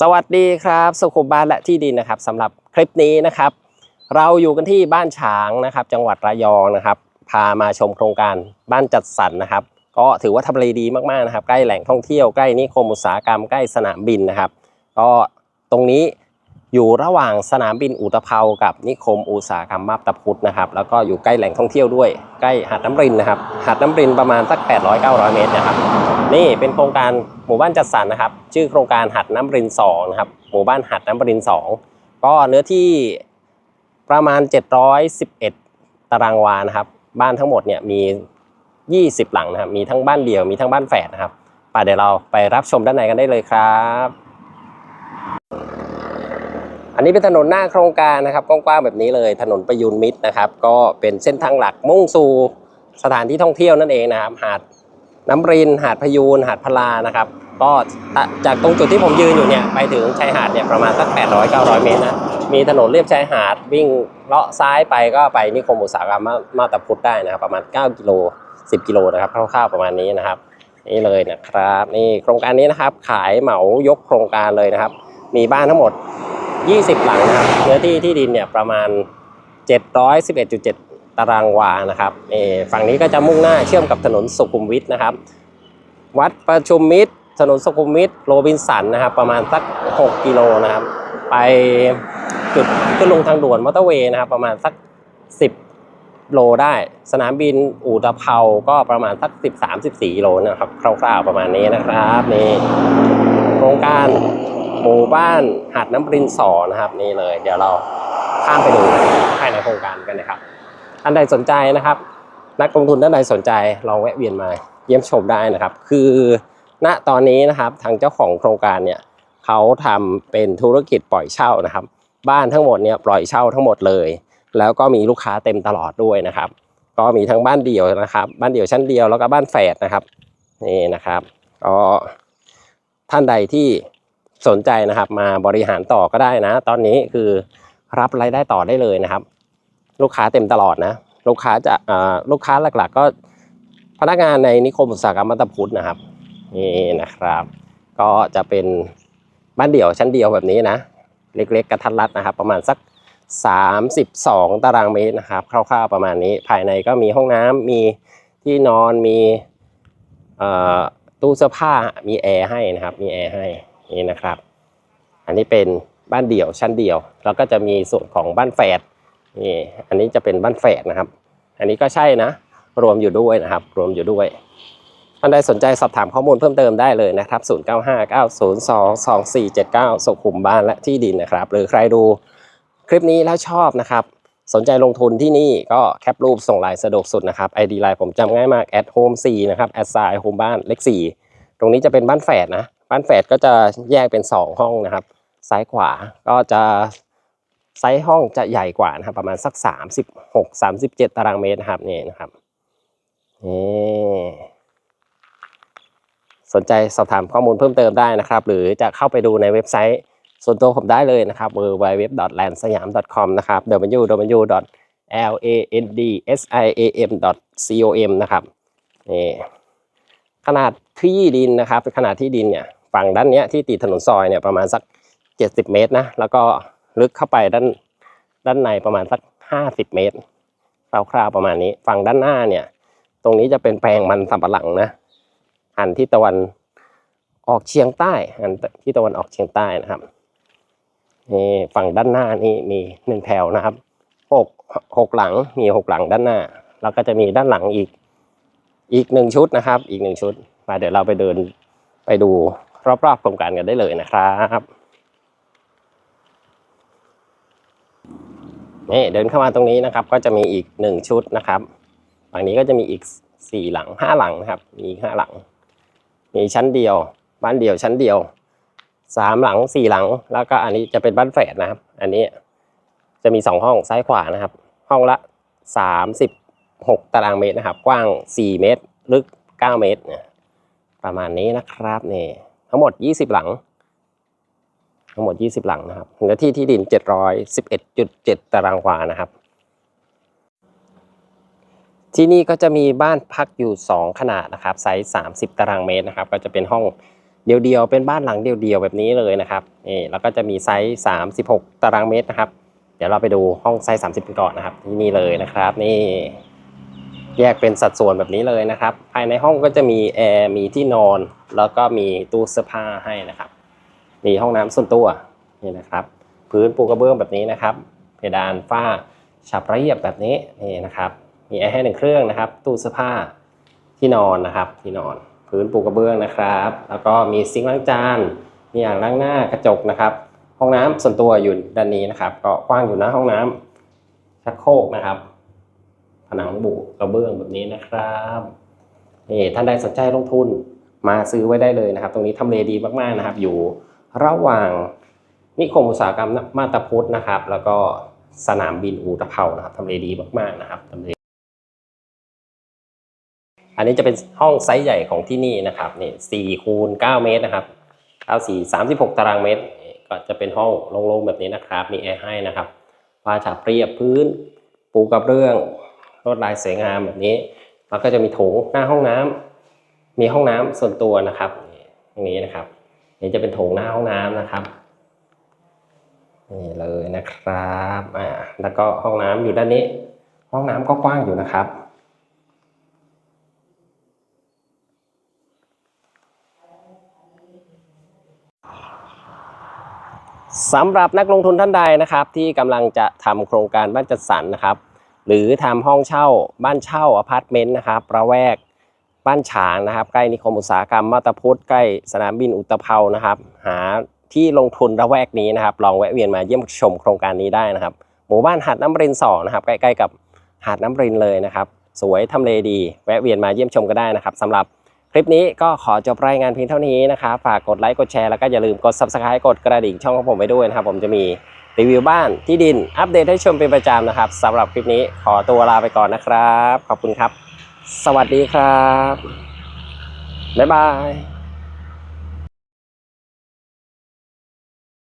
สวัสดีครับสุขุมบ้านและที่ดินนะครับสำหรับคลิปนี้นะครับ เราอยู่กันที่บ้านฉางนะครับ จังหวัดระยองนะครับ พามาชมโครงการบ้านจัดสรรนะครับ ก็ถือว่าทำเลดีมากๆนะครับ ใกล้แหล่งท่องเที่ยวใกล้นิคมอุตสาหกรรมใกล้สนามบินนะครับ ก็ตรงนี้ อยู่ระหว่างสนามบินอุตภเปากับนิคมอุตสาหกรรมมาบตาพุธนะครับ แล้วก็อยู่ใกล้แหล่งท่องเที่ยวด้วย ใกล้หาดน้ำรินนะครับ หาดน้ำรินประมาณสัก 800-900 เมตรนะครับ นี่เป็นโครงการหมู่บ้านจัดสรรนะครับ ชื่อโครงการหัดน้ำริน2นะครับ หมู่บ้านหัดน้ำริน 2 ก็เนื้อที่ประมาณ 711 ตารางวานะครับ บ้านทั้งหมดเนี่ยมี 20 หลังนะครับ มีทั้งบ้านเดี่ยว มีทั้งบ้านแฝดนะครับ ป่ะเดี๋ยวเราไปรับชมด้านในกันได้เลยครับ อันนี้เป็นถนนหน้าโครงการนะครับกว้างๆแบบนี้เลยถนนประยูนมิตรนะครับ ก็เป็นเส้นทางหลักมุ่งสู่สถานที่ท่องเที่ยวนั่นเองนะครับ หาดน้ำริน หาดพยูนหาดพลานะครับ ก็จากตรงจุดที่ผมยืนอยู่เนี่ยไปถึงชายหาดเนี่ยประมาณสัก 800 900 เมตรนะมีถนนเลียบชายหาดวิ่งเลาะซ้ายไปก็ไปนิคมอุตสาหกรรมมามาตาพุธได้นะครับ ประมาณ 9 กิโล 10 กิโลนะครับคร่าวๆประมาณนี้นะครับ นี่เลยนะครับ นี่โครงการนี้นะครับ ขายเหมายกโครงการเลยนะครับ มีบ้านทั้งหมด 20 หลังนะครับเนื้อที่ที่ดินเนี่ยประมาณ 711.7 ตารางวานะครับฝั่งนี้ก็จะมุ่งหน้าเชื่อมกับถนนสุขุมวิทนะครับ วัดประชุมมิตร ถนนสุขุมวิทโรบินสันนะครับ ประมาณสัก 6 กิโลนะครับ ไปจุดขึ้นลงทางด่วนมอเตอร์เวย์นะครับ ประมาณสัก 10 โลได้ สนามบินอู่ตะเภาก็ประมาณสัก 13-14กิโลนะครับ คร่าวๆประมาณนี้นะครับนี่โครงการ หมู่บ้านหาดน้ำปรินสอนะครับนี่เลย เดี๋ยวเราข้ามไปดูภายในโครงการกันนะครับท่านใดสนใจนะครับ นักลงทุนท่านใดสนใจลองแวะเวียนมาเยี่ยมชมได้นะครับ คือณตอนนี้นะครับทางเจ้าของโครงการเนี่ยเขาทำเป็นธุรกิจปล่อยเช่านะครับ บ้านทั้งหมดเนี่ยปล่อยเช่าทั้งหมดเลย แล้วก็มีลูกค้าเต็มตลอดด้วยนะครับ ก็มีทั้งบ้านเดี่ยวนะครับ บ้านเดี่ยวชั้นเดียวแล้วก็บ้านแฝดนะครับนี่นะครับก็ท่านใดที่ สนใจนะครับ มาบริหารต่อก็ได้นะ ตอนนี้คือรับรายได้ต่อได้เลยนะครับ ลูกค้าเต็มตลอดนะ ลูกค้าจะลูกค้าหลัก ๆ ก็พนักงานในนิคมอุตสาหกรรมมัตตพุทธนะครับนี่นะครับ ก็จะเป็นบ้านเดี่ยวชั้นเดียวแบบนี้นะ เล็กๆกระทัดรัดนะครับ ประมาณสัก 32 ตารางเมตรนะครับ คร่าวๆประมาณนี้ ภายในก็มีห้องน้ำมีที่นอนมีตู้เสื้อผ้ามีแอร์ให้นะครับ มีแอร์ให้ นี่นะครับ อันนี้เป็นบ้านเดี่ยวชั้นเดียว แล้วก็จะมีส่วนของบ้านแฝดนี่อันนี้จะเป็นบ้านแฝดนะครับ อันนี้ก็ใช่นะ รวมอยู่ด้วยนะครับ รวมอยู่ด้วยท่านใดสนใจสอบถามข้อมูลเพิ่มเติมได้เลยนะครับ 0959022479 สุขุมบ้านและที่ดินนะครับ หรือใครดูคลิปนี้แล้วชอบนะครับ สนใจลงทุนที่นี่ก็แคปรูปส่งไลน์สะดวกสุดนะครับ ID ไลน์ผมจำง่ายมาก at home 4นะครับ at sign home บ้านเลข4ตรงนี้จะเป็นบ้านแฝดนะ บ้านแฝดก็จะแยกเป็น 2 ห้องนะครับ ซ้ายขวาก็จะไซส์ห้องจะใหญ่กว่านะครับ ประมาณสัก 36 37 ตารางเมตรนะครับนี่นะครับนี่สนใจสอบถามข้อมูลเพิ่มเติมได้นะครับ หรือจะเข้าไปดูในเว็บไซต์ส่วนตัวผมได้เลยนะครับ www.landsayam.com นะครับ www.landsayam.com นะครับนี่ขนาดที่ดินนะครับขนาดที่ดินเนี่ย ฝั่งด้านเนี้ยที่ติดถนนซอยเนี่ยประมาณสัก 70 เมตรนะแล้วก็ลึกเข้าไปด้านด้านในประมาณสัก 50 เมตรคร่าวๆประมาณนี้ฝั่งด้านหน้าเนี่ย ตรงนี้จะเป็นแปลงมันสำปะหลังนะหันที่ตะวันออกเฉียงใต้หันที่ตะวันออกเฉียงใต้นะครับนี่ฝั่งด้านหน้านี่มีหนึ่งแถวนะครับหกหกหลังมีหกหลังด้านหน้า แล้วก็จะมีด้านหลังอีกอีกหนึ่งชุดนะครับ อีกหนึ่งชุดมาเดี๋ยวเราไปเดินไปดู รอบๆโครงการกันได้เลยนะครับนี่เดินเข้ามาตรงนี้นะครับ ก็จะมีอีกหนึ่งชุดนะครับฝั่งนี้ก็จะมีอีกสี่หลังห้าหลังนะครับ มีห้าหลัง มีชั้นเดียว บ้านเดียวชั้นเดียวสามหลังสี่หลัง แล้วก็อันนี้จะเป็นบ้านแฝดนะครับ อันนี้จะมีสองห้องซ้ายขวานะครับ ห้องละสามสิบหกตารางเมตรนะครับ กว้างสี่เมตร ลึกเก้าเมตร ประมาณนี้นะครับนี่ ทั้งหมดยี่สิบหลัง ทั้งหมด 20 หลังนะครับเนื้อที่ที่ดิน 711.7 ตารางวานะครับ ที่นี่ก็จะมีบ้านพักอยู่ 2 ขนาดนะครับไซส์30 ตารางเมตรนะครับ ก็จะเป็นห้องเดียวๆ เป็นบ้านหลังเดียวๆ แบบนี้เลยนะครับนี่แล้วก็จะมีไซส์36 ตารางเมตรนะครับ เดี๋ยวเราไปดูห้องไซส์30กันก่อนนะครับ ที่นี่เลยนะครับ นี่ แยกเป็นสัดส่วนแบบนี้เลยนะครับ ภายในห้องก็จะมีแอร์มีที่นอน แล้วก็มีตู้เสื้อผ้าให้นะครับ มีห้องน้ำส่วนตัวนี่นะครับ พื้นปูกระเบื้องแบบนี้นะครับ เพดานฝ้าฉับระเบียบแบบนี้นี่นะครับ มีแอร์ให้หนึ่งเครื่องนะครับ ตู้เสื้อผ้าที่นอนนะครับ ที่นอน พื้นปูกระเบื้องนะครับ แล้วก็มีซิงค์ล้างจานมีอ่างล้างหน้ากระจกนะครับ ห้องน้ำส่วนตัวอยู่ด้านนี้นะครับ ก็กว้างอยู่นะห้องน้ำชักโครกนะครับ ผนังบุกระเบื้องแบบนี้นะครับนี่ท่านใดสนใจลงทุนมาซื้อไว้ได้เลยนะครับ ตรงนี้ทำเลดีมากๆนะครับ อยู่ระหว่างนิคมอุตสาหกรรมมาตาพุทธนะครับ แล้วก็สนามบินอูตะเภานะครับทำเลดีมากๆนะครับทำเลอันนี้จะเป็นห้องไซส์ใหญ่ของที่นี่นะครับนี่สี่คูณเก้าเมตรนะครับเก้าสี่สามสิบหกตารางเมตร ก็จะเป็นห้องโล่งๆแบบนี้นะครับ มีแอร์ให้นะครับฝ้าฉาบเรียบพื้น ปูกระเบื้อง ลวดลายสวยงามแบบนี้ แล้วก็จะมีโถงหน้าห้องน้ำมีห้องน้ำส่วนตัวนะครับตรงนี้นะครับ นี่จะเป็นโถงหน้าห้องน้ำนะครับนี่เลยนะครับอ่าแล้วก็ห้องน้ำอยู่ด้านนี้ ห้องน้ำก็กว้างอยู่นะครับสำหรับนักลงทุนท่านใดนะครับ ที่กำลังจะทำโครงการบ้านจัดสรรนะครับ หรือทำห้องเช่าบ้านเช่าอพาร์ตเมนต์นะครับประแวกบ้านฉางนะครับใกล้นิคมอุตสาหกรรมมาตาพุธใกล้สนามบินอุตภเปานะครับ หาที่ลงทุนระแวกนี้นะครับ ลองแวะเวียนมาเยี่ยมชมโครงการนี้ได้นะครับ หมู่บ้านหาดน้ำรินสองนะครับใกล้ๆกับหาดน้ำรินเลยนะครับ สวยทำเลดี แวะเวียนมาเยี่ยมชมก็ได้นะครับสำหรับคลิปนี้ก็ขอจบรายงานเพียงเท่านี้นะครับฝากกดไลค์กดแชร์แล้วก็อย่าลืมกด subscribe กดกระดิ่งช่องของผมไว้ด้วยนะครับ ผมจะมี รีวิวบ้านที่ดินอัปเดตให้ชมเป็นประจำนะครับสำหรับคลิปนี้ขอตัวลาไปก่อนนะครับ ขอบคุณครับ สวัสดีครับ บ๊ายบาย